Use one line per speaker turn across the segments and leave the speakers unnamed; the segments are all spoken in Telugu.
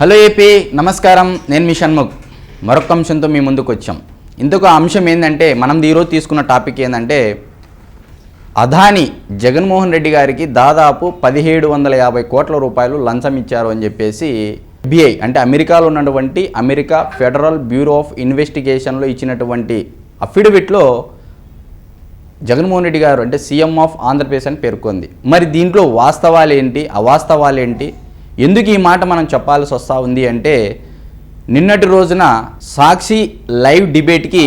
హలో ఏపీ నమస్కారం. నేను మీ షణ్ముఖ్. మరొక అంశంతో మీ ముందుకు వచ్చాం ఇంతకు అంశం ఏంటంటే మనం ఈరోజు తీసుకున్న టాపిక్ ఏంటంటే అదాని జగన్మోహన్ రెడ్డి గారికి దాదాపు పదిహేడు వందల యాభై కోట్ల రూపాయలు లంచం ఇచ్చారు అని చెప్పేసి ఎఫ్బిఐ అంటే అమెరికాలో ఉన్నటువంటి అమెరికా ఫెడరల్ బ్యూరో ఆఫ్ ఇన్వెస్టిగేషన్లో ఇచ్చినటువంటి అఫిడవిట్లో జగన్మోహన్ రెడ్డి గారు అంటే సీఎం ఆఫ్ ఆంధ్రప్రదేశ్ అని పేర్కొంది. మరి దీంట్లో వాస్తవాలు ఏంటి అవాస్తవాలు ఏంటి ఎందుకు ఈ మాట మనం చెప్పాల్సి వస్తూ ఉంది అంటే నిన్నటి రోజున సాక్షి లైవ్ డిబేట్కి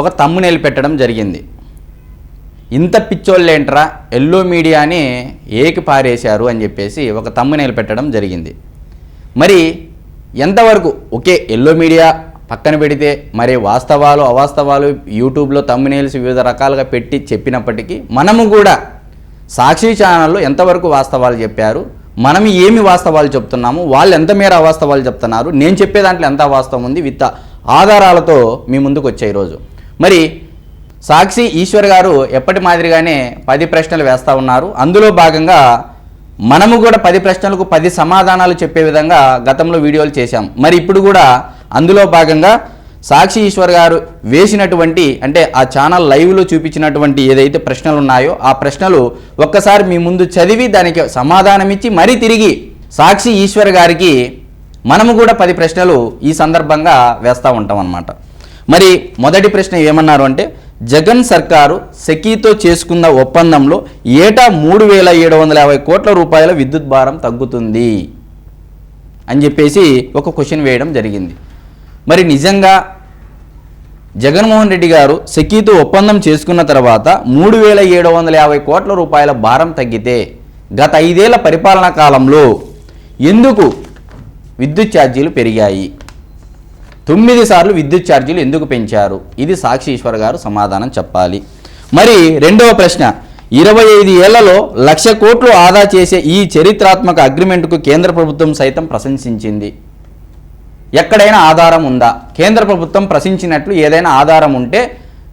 ఒక తమ్మునేలు పెట్టడం జరిగింది. ఇంత పిచ్చోళ్ళేంట్రా ఎల్లో మీడియాని ఏకి పారేశారు అని చెప్పేసి ఒక తమ్మునేలు పెట్టడం జరిగింది. మరి ఎంతవరకు ఒకే ఎల్లో మీడియా పక్కన పెడితే మరి వాస్తవాలు అవాస్తవాలు యూట్యూబ్లో తమ్మునేల్స్ వివిధ రకాలుగా పెట్టి చెప్పినప్పటికీ మనము కూడా సాక్షి ఛానల్లో ఎంతవరకు వాస్తవాలు చెప్పారు మనం ఏమి వాస్తవాలు చెప్తున్నాము వాళ్ళు ఎంత మేర అవాస్తవాలు చెప్తున్నారు నేను చెప్పే దాంట్లో ఎంత వాస్తవం ఉంది విత్ ఆధారాలతో మీ ముందుకు వచ్చాయి ఈరోజు. మరి సాక్షి ఈశ్వర్ గారు ఎప్పటి మాదిరిగానే పది ప్రశ్నలు వేస్తూ ఉన్నారు. అందులో భాగంగా మనము కూడా పది ప్రశ్నలకు పది సమాధానాలు చెప్పే విధంగా గతంలో వీడియోలు చేశాం. మరి ఇప్పుడు కూడా అందులో భాగంగా సాక్షి ఈశ్వర్ గారు వేసినటువంటి అంటే ఆ ఛానల్ లైవ్లో చూపించినటువంటి ఏదైతే ప్రశ్నలు ఉన్నాయో ఆ ప్రశ్నలు ఒక్కసారి మీ ముందు చదివి దానికి సమాధానం ఇచ్చి మరీ తిరిగి సాక్షి ఈశ్వర్ గారికి మనము కూడా పది ప్రశ్నలు ఈ సందర్భంగా వేస్తూ ఉంటాం అన్నమాట మరి మొదటి ప్రశ్న ఏమన్నారు అంటే జగన్ సర్కారు సెకీతో చేసుకున్న ఒప్పందంలో ఏటా మూడు వేల ఏడు వందల యాభై కోట్ల రూపాయల విద్యుత్ భారం తగ్గుతుంది అని చెప్పేసి ఒక క్వశ్చన్ వేయడం జరిగింది. మరి నిజంగా జగన్మోహన్ రెడ్డి గారు సెకీతో ఒప్పందం చేసుకున్న తర్వాత మూడు వేల ఏడు వందల యాభై కోట్ల రూపాయల భారం తగ్గితే గత ఐదేళ్ళ పరిపాలనా కాలంలో ఎందుకు విద్యుత్ ఛార్జీలు పెరిగాయి? తొమ్మిది సార్లు విద్యుత్ ఛార్జీలు ఎందుకు పెంచారు? ఇది సాక్షి ఈశ్వర్ గారు సమాధానం చెప్పాలి. మరి రెండవ ప్రశ్న ఇరవై ఐదు ఏళ్ళలో లక్ష కోట్లు ఆదా చేసే ఈ చరిత్రాత్మక అగ్రిమెంట్కు కేంద్ర ప్రభుత్వం సైతం ప్రశంసించింది. ఎక్కడైనా ఆధారం ఉందా? కేంద్ర ప్రభుత్వం ప్రశ్నించినట్లు ఏదైనా ఆధారం ఉంటే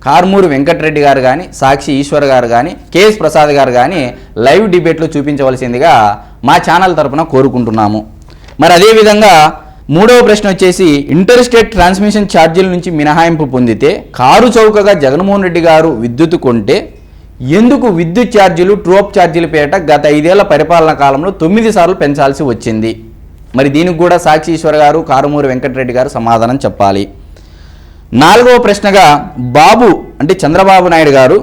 కార్మూరు వెంకటరెడ్డి గారు కానీ సాక్షి ఈశ్వర్ గారు కానీ కేఎస్ ప్రసాద్ గారు కానీ లైవ్ డిబేట్లు చూపించవలసిందిగా మా ఛానల్ తరపున కోరుకుంటున్నాము. మరి అదేవిధంగా మూడవ ప్రశ్న వచ్చేసి ఇంటర్ స్టేట్ ట్రాన్స్మిషన్ ఛార్జీల నుంచి మినహాయింపు పొందితే కారు చౌకగా జగన్మోహన్ రెడ్డి గారు విద్యుత్ కొంటే ఎందుకు విద్యుత్ ఛార్జీలు ట్రోప్ ఛార్జీల పేరిట గత ఐదేళ్ళ పరిపాలనా కాలంలో తొమ్మిది సార్లు పెంచాల్సి వచ్చింది? మరి దీనికి కూడా సాక్షి ఈశ్వర్ గారు కారుమూరి వెంకటరెడ్డి గారు సమాధానం చెప్పాలి. నాలుగవ ప్రశ్నగా బాబు అంటే చంద్రబాబు నాయుడు గారు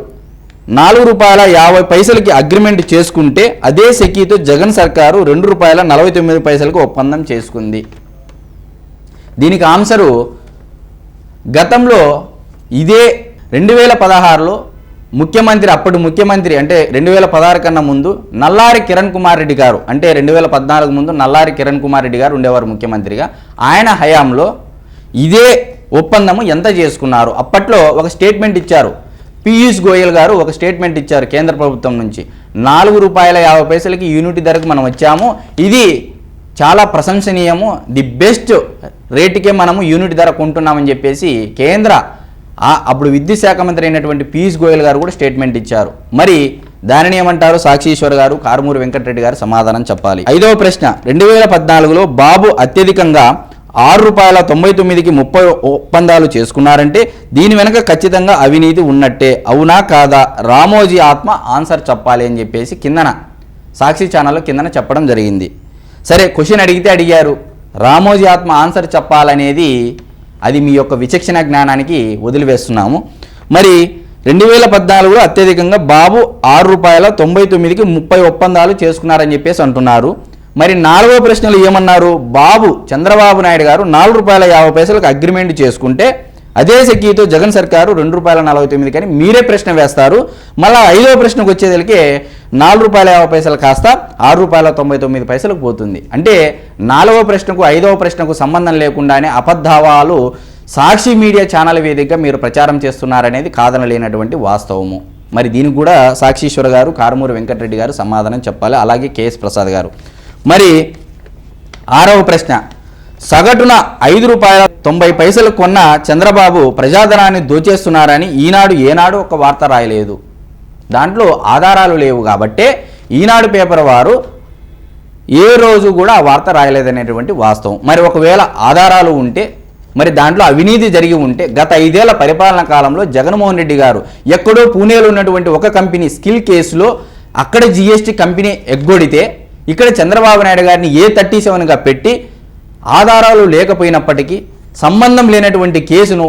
నాలుగు రూపాయల యాభై పైసలకి అగ్రిమెంట్ చేసుకుంటే అదే సెకీతో జగన్ సర్కారు రెండు రూపాయల నలభై తొమ్మిది పైసలకు ఒప్పందం చేసుకుంది. దీనికి ఆన్సరు గతంలో ఇదే రెండు వేల పదహారులో ముఖ్యమంత్రి అప్పటి ముఖ్యమంత్రి అంటే రెండు వేల పదహారు కన్నా ముందు నల్లారి కిరణ్ కుమార్ రెడ్డి గారు అంటే రెండు వేల పద్నాలుగు ముందు నల్లారి కిరణ్ కుమార్ రెడ్డి గారు ఉండేవారు ముఖ్యమంత్రిగా. ఆయన హయాంలో ఇదే ఒప్పందము ఎంత చేసుకున్నారు? అప్పట్లో ఒక స్టేట్మెంట్ ఇచ్చారు. పీయూష్ గోయల్ గారు ఒక స్టేట్మెంట్ ఇచ్చారు కేంద్ర ప్రభుత్వం నుంచి. నాలుగు రూపాయల యాభై పైసలకి యూనిట్ ధరకు మనం వచ్చాము. ఇది చాలా ప్రశంసనీయము. ది బెస్ట్ రేటుకే మనము యూనిట్ ధర కొంటున్నామని చెప్పేసి కేంద్ర అప్పుడు విద్యుశాఖ మంత్రి అయినటువంటి పీయూష్ గోయల్ గారు కూడా స్టేట్మెంట్ ఇచ్చారు. మరి దానిని ఏమంటారు? సాక్షీశ్వర్ గారు కారుమూరి వెంకటరెడ్డి గారు సమాధానం చెప్పాలి. ఐదవ ప్రశ్న. రెండు వేల పద్నాలుగులో బాబు అత్యధికంగా ఆరు రూపాయల తొంభై తొమ్మిదికి ముప్పై ఒప్పందాలు చేసుకున్నారంటే దీని వెనక ఖచ్చితంగా అవినీతి ఉన్నట్టే. అవునా కాదా? రామోజీ ఆత్మ ఆన్సర్ చెప్పాలి అని చెప్పేసి కిందన సాక్షి ఛానల్లో కిందన చెప్పడం జరిగింది. సరే క్వశ్చన్ అడిగితే అడిగారు. రామోజీ ఆత్మ ఆన్సర్ చెప్పాలనేది అది మీ యొక్క విచక్షణ జ్ఞానానికి వదిలివేస్తున్నాము. మరి రెండు వేల పద్నాలుగులో అత్యధికంగా బాబు ఆరు రూపాయల తొంభై తొమ్మిదికి ముప్పై ఒప్పందాలు చేసుకున్నారని చెప్పేసి అంటున్నారు. మరి నాలుగో ప్రశ్నలు ఏమన్నారు? బాబు చంద్రబాబు నాయుడు గారు నాలుగు రూపాయల యాభై పైసలకు అగ్రిమెంట్ చేసుకుంటే అదే సెక్యూతో జగన్ సర్కారు రెండు రూపాయల నలభై తొమ్మిది కానీ మీరే ప్రశ్న వేస్తారు. మళ్ళీ ఐదో ప్రశ్నకు వచ్చేదలికే నాలుగు రూపాయల యాభై పైసలు కాస్త ఆరు రూపాయల తొంభై తొమ్మిది పైసలకు పోతుంది. అంటే నాలుగో ప్రశ్నకు ఐదవ ప్రశ్నకు సంబంధం లేకుండానే అబద్ధావాలు సాక్షి మీడియా ఛానల్ వేదికగా మీరు ప్రచారం చేస్తున్నారనేది కాదనలేనటువంటి వాస్తవము. మరి దీనికి కూడా సాక్షీశ్వర గారు కారుమూరు వెంకటరెడ్డి గారు సమాధానం చెప్పాలి. అలాగే కేఎస్ ప్రసాద్ గారు. మరి ఆరవ ప్రశ్న సగటున ఐదు రూపాయల తొంభై పైసలు కొన్న చంద్రబాబు ప్రజాధనాన్ని దోచేస్తున్నారని ఈనాడు ఏనాడు ఒక వార్త రాయలేదు. దాంట్లో ఆధారాలు లేవు కాబట్టే ఈనాడు పేపర్ వారు ఏ రోజు కూడా ఆ వార్త రాయలేదనేటువంటి వాస్తవం. మరి ఒకవేళ ఆధారాలు ఉంటే మరి దాంట్లో అవినీతి జరిగి ఉంటే గత ఐదేళ్ళ పరిపాలన కాలంలో జగన్మోహన్ రెడ్డి గారు ఎక్కడో పూణేలో ఉన్నటువంటి ఒక కంపెనీ స్కిల్ కేసులో అక్కడ జిఎస్టీ కంపెనీ ఎగ్గొడితే ఇక్కడ చంద్రబాబు నాయుడు గారిని ఏ థర్టీ సెవెన్గా పెట్టి ఆధారాలు లేకపోయినప్పటికీ సంబంధం లేనటువంటి కేసును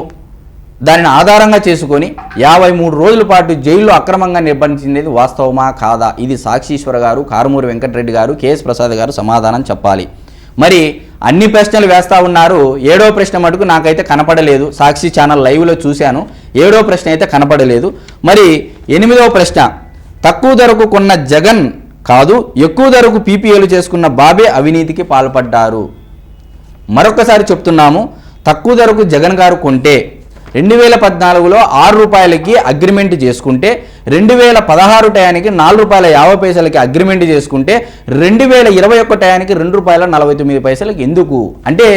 దానిని ఆధారంగా చేసుకొని యాభై మూడు రోజుల పాటు జైల్లో అక్రమంగా నిర్బంధించినది వాస్తవమా కాదా? ఇది సాక్షీశ్వర గారు కారుమూరి వెంకటరెడ్డి గారు కేఎస్ ప్రసాద్ గారు సమాధానం చెప్పాలి. మరి అన్ని ప్రశ్నలు వేస్తా ఉన్నారు. ఏడో ప్రశ్న మటుకు నాకైతే కనపడలేదు. సాక్షి ఛానల్ లైవ్లో చూశాను. ఏడో ప్రశ్న అయితే కనపడలేదు. మరి ఎనిమిదవ ప్రశ్న తక్కువ ధరకు కొన్న జగన్ కాదు ఎక్కువ ధరకు పీపీఏలు చేసుకున్న బాబే అవినీతికి పాల్పడ్డారు. మరొకసారి చెప్తున్నాము. తక్కువ ధరకు జగన్ గారు కొంటే రెండు వేల పద్నాలుగులో ఆరు రూపాయలకి అగ్రిమెంట్ చేసుకుంటే రెండు వేల పదహారు టయానికి నాలుగు రూపాయల యాభై పైసలకి అగ్రిమెంట్ చేసుకుంటే రెండు వేల ఇరవై ఒక్క టయానికి రెండు రూపాయల నలభై తొమ్మిది పైసలకి ఎందుకు? అంటే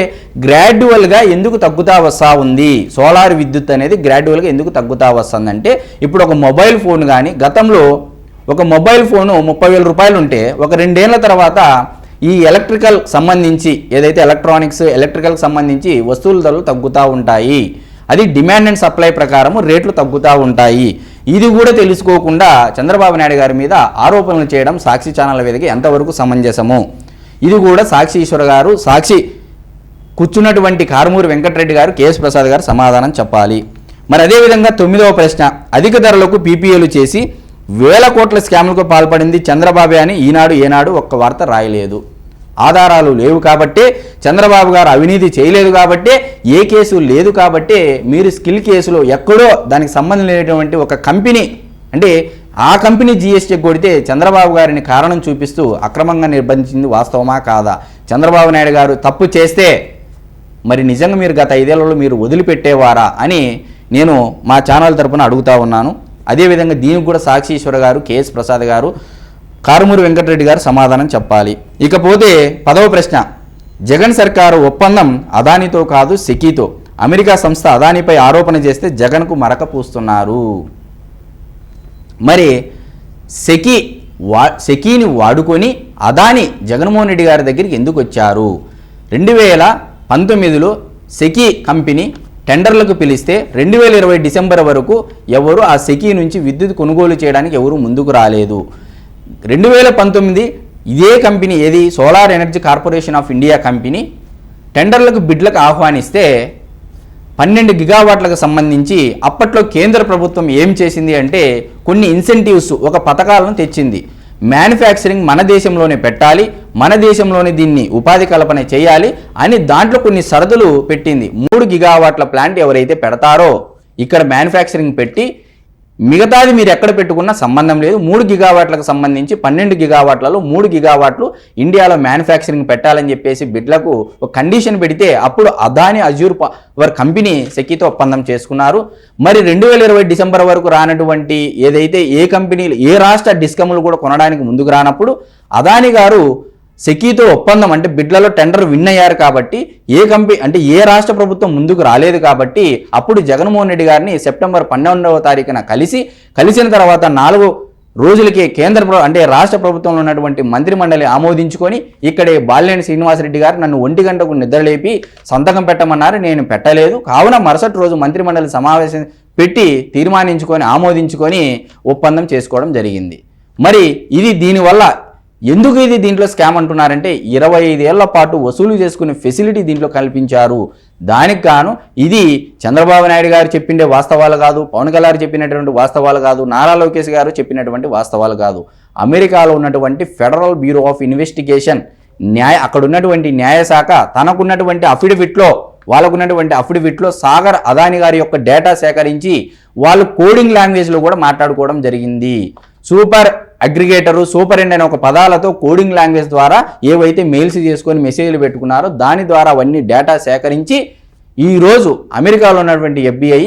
గ్రాడ్యువల్గా ఎందుకు తగ్గుతా వస్తా ఉంది? సోలార్ విద్యుత్ అనేది గ్రాడ్యువల్గా ఎందుకు తగ్గుతా వస్తుందంటే ఇప్పుడు ఒక మొబైల్ ఫోన్ కానీ గతంలో ఒక మొబైల్ ఫోను ముప్పై వేల రూపాయలు ఉంటే ఒక రెండేళ్ళ తర్వాత ఈ ఎలక్ట్రికల్ సంబంధించి ఏదైతే ఎలక్ట్రానిక్స్ ఎలక్ట్రికల్కి సంబంధించి వస్తువుల ధరలు తగ్గుతూ ఉంటాయి అది డిమాండ్ అండ్ సప్లై ప్రకారము రేట్లు తగ్గుతూ ఉంటాయి. ఇది కూడా తెలుసుకోకుండా చంద్రబాబు నాయుడు గారి మీద ఆరోపణలు చేయడం సాక్షి ఛానల్ మీదకి ఎంతవరకు సమంజసము? ఇది కూడా సాక్షి ఈశ్వర్ గారు సాక్షి కూర్చున్నటువంటి కారుమూరి వెంకటరెడ్డి గారు కేఎస్ ప్రసాద్ గారు సమాధానం చెప్పాలి. మరి అదేవిధంగా తొమ్మిదవ ప్రశ్న అధిక ధరలకు పీపీఏలు చేసి వేల కోట్ల స్కామ్లకు పాల్పడింది చంద్రబాబు అని ఈనాడు ఏనాడు ఒక్క వార్త రాయలేదు. ఆధారాలు లేవు కాబట్టి చంద్రబాబు గారు అవినీతి చేయలేదు కాబట్టే ఏ కేసు లేదు కాబట్టి మీరు స్కిల్ కేసులో ఎక్కడో దానికి సంబంధం లేనటువంటి ఒక కంపెనీ అంటే ఆ కంపెనీ జిఎస్టీ కొడితే చంద్రబాబు గారిని కారణం చూపిస్తూ అక్రమంగా నిర్బంధించింది వాస్తవమా కాదా? చంద్రబాబు నాయుడు గారు తప్పు చేస్తే మరి నిజంగా మీరు గత ఐదేళ్ళలో మీరు వదిలిపెట్టేవారా అని నేను మా ఛానల్ తరపున అడుగుతా ఉన్నాను. అదేవిధంగా దీనికి కూడా సాక్షి ఈశ్వర గారు కేఎస్ ప్రసాద్ గారు కారుమూరి వెంకటరెడ్డి గారు సమాధానం చెప్పాలి. ఇకపోతే పదవ ప్రశ్న. జగన్ సర్కారు ఒప్పందం అదానితో కాదు సెకీతో అమెరికా సంస్థ అదానిపై ఆరోపణ చేస్తే జగన్కు మరక పూస్తున్నారు మరి సెకీ వా సెకీని వాడుకొని అదాని జగన్మోహన్ రెడ్డి గారి దగ్గరికి ఎందుకు వచ్చారు? రెండు వేల పంతొమ్మిదిలో సెకీ కంపెనీ టెండర్లకు పిలిస్తే రెండు వేల ఇరవై డిసెంబర్ వరకు ఎవరు ఆ సెకీ నుంచి విద్యుత్ కొనుగోలు చేయడానికి ఎవరు ముందుకు రాలేదు. రెండు వేల పంతొమ్మిది ఇదే కంపెనీ ఏది? Solar energy corporation of India company. టెండర్లకు బిడ్లకు ఆహ్వానిస్తే పన్నెండు గిగావాట్లకు సంబంధించి అప్పట్లో కేంద్ర ప్రభుత్వం ఏం చేసింది అంటే కొన్ని ఇన్సెంటివ్స్ ఒక పథకాలను తెచ్చింది. మ్యానుఫ్యాక్చరింగ్ మన దేశంలోనే పెట్టాలి మన దేశంలోనే దీన్ని ఉపాధి కల్పన చేయాలి అని దాంట్లో కొన్ని సరదులు పెట్టింది. మూడు గిగావాట్ల ప్లాంట్ ఎవరైతే పెడతారో ఇక్కడ మ్యానుఫ్యాక్చరింగ్ పెట్టి మిగతాది మీరు ఎక్కడ పెట్టుకున్నా సంబంధం లేదు. మూడు గిగావాట్లకు సంబంధించి పన్నెండు గిగావాట్లలో మూడు గిగావాట్లు ఇండియాలో మ్యానుఫ్యాక్చరింగ్ పెట్టాలని చెప్పేసి బిడ్లకు ఒక కండిషన్ పెడితే అప్పుడు అదాని అజూర్ పవర్ కంపెనీ సెకీతో ఒప్పందం చేసుకున్నారు. మరి రెండు వేల ఇరవై డిసెంబర్ వరకు రానటువంటి ఏదైతే ఏ కంపెనీలు ఏ రాష్ట్ర డిస్కమ్లు కూడా కొనడానికి ముందుకు రానప్పుడు అదాని గారు సెకీతో ఒప్పందం అంటే బిడ్లలో టెండర్ విన్ అయ్యారు కాబట్టి ఏ కంపెనీ అంటే ఏ రాష్ట్ర ప్రభుత్వం ముందుకు రాలేదు కాబట్టి అప్పుడు జగన్మోహన్ రెడ్డి గారిని సెప్టెంబర్ పన్నెండవ తారీఖున కలిసి కలిసిన తర్వాత నాలుగు రోజులకే కేంద్ర అంటే రాష్ట్ర ప్రభుత్వంలో ఉన్నటువంటి మంత్రి మండలి ఆమోదించుకొని ఇక్కడే బాలినేని శ్రీనివాసరెడ్డి గారు నన్ను ఒంటి గంటకు నిద్రలేపి సంతకం పెట్టమన్నారు. నేను పెట్టలేదు. కావున మరుసటి రోజు మంత్రి మండలి సమావేశం పెట్టి తీర్మానించుకొని ఆమోదించుకొని ఒప్పందం చేసుకోవడం జరిగింది. మరి ఇది దీనివల్ల ఎందుకు ఇది దీంట్లో స్కామ్ అంటున్నారంటే ఇరవై ఐదేళ్ళ పాటు వసూలు చేసుకునే ఫెసిలిటీ దీంట్లో కల్పించారు. దానికి గాను ఇది చంద్రబాబు నాయుడు గారు చెప్పిండే వాస్తవాలు కాదు పవన్ కళ్యాణ్ చెప్పినటువంటి వాస్తవాలు కాదు నారా లోకేష్ గారు చెప్పినటువంటి వాస్తవాలు కాదు. అమెరికాలో ఉన్నటువంటి ఫెడరల్ బ్యూరో ఆఫ్ ఇన్వెస్టిగేషన్ న్యాయ అక్కడ ఉన్నటువంటి న్యాయశాఖ తనకున్నటువంటి అఫిడవిట్లో వాళ్ళకున్నటువంటి అఫిడవిట్లో సాగర్ అదాని గారి యొక్క డేటా సేకరించి వాళ్ళు కోడింగ్ లాంగ్వేజ్లో కూడా మాట్లాడుకోవడం జరిగింది. సూపర్! అగ్రిగేటరు సూపర్ ఎండ్ అనే ఒక పదాలతో కోడింగ్ లాంగ్వేజ్ ద్వారా ఏవైతే మెయిల్స్ చేసుకొని మెసేజ్లు పెట్టుకున్నారో దాని ద్వారా అవన్నీ డేటా సేకరించి ఈరోజు అమెరికాలో ఉన్నటువంటి ఎఫ్బిఐ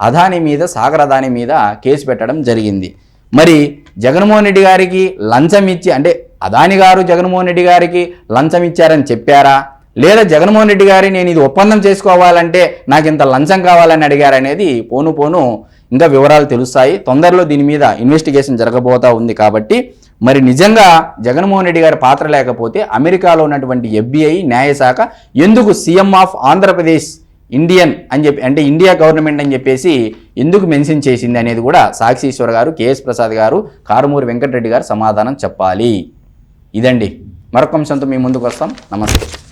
అదాని మీద సాగర్ అదాని మీద కేసు పెట్టడం జరిగింది. మరి జగన్మోహన్ రెడ్డి గారికి లంచం ఇచ్చి అంటే అదాని గారు జగన్మోహన్ రెడ్డి గారికి లంచం ఇచ్చారని చెప్పారా? లేదా జగన్మోహన్ రెడ్డి గారి నేను ఇది ఒప్పందం చేసుకోవాలంటే నాకు ఇంత లంచం కావాలని అడిగారనేది పోను పోను ఇంకా వివరాలు తెలుస్తాయి. తొందరలో దీని మీద ఇన్వెస్టిగేషన్ జరగబోతా ఉంది కాబట్టి మరి నిజంగా జగన్మోహన్ రెడ్డి గారి పాత్ర లేకపోతే అమెరికాలో ఉన్నటువంటి ఎఫ్బిఐ న్యాయశాఖ ఎందుకు సీఎం ఆఫ్ ఆంధ్రప్రదేశ్ ఇండియన్ అని చెప్పి అంటే ఇండియా గవర్నమెంట్ అని చెప్పేసి ఎందుకు మెన్షన్ చేసింది అనేది కూడా సాక్షీశ్వర్ గారు కేఎస్ ప్రసాద్ గారు కారుమూరి వెంకటరెడ్డి గారు సమాధానం చెప్పాలి. ఇదండి. మరొక అంశంతో మీ ముందుకు వస్తాం. నమస్తే.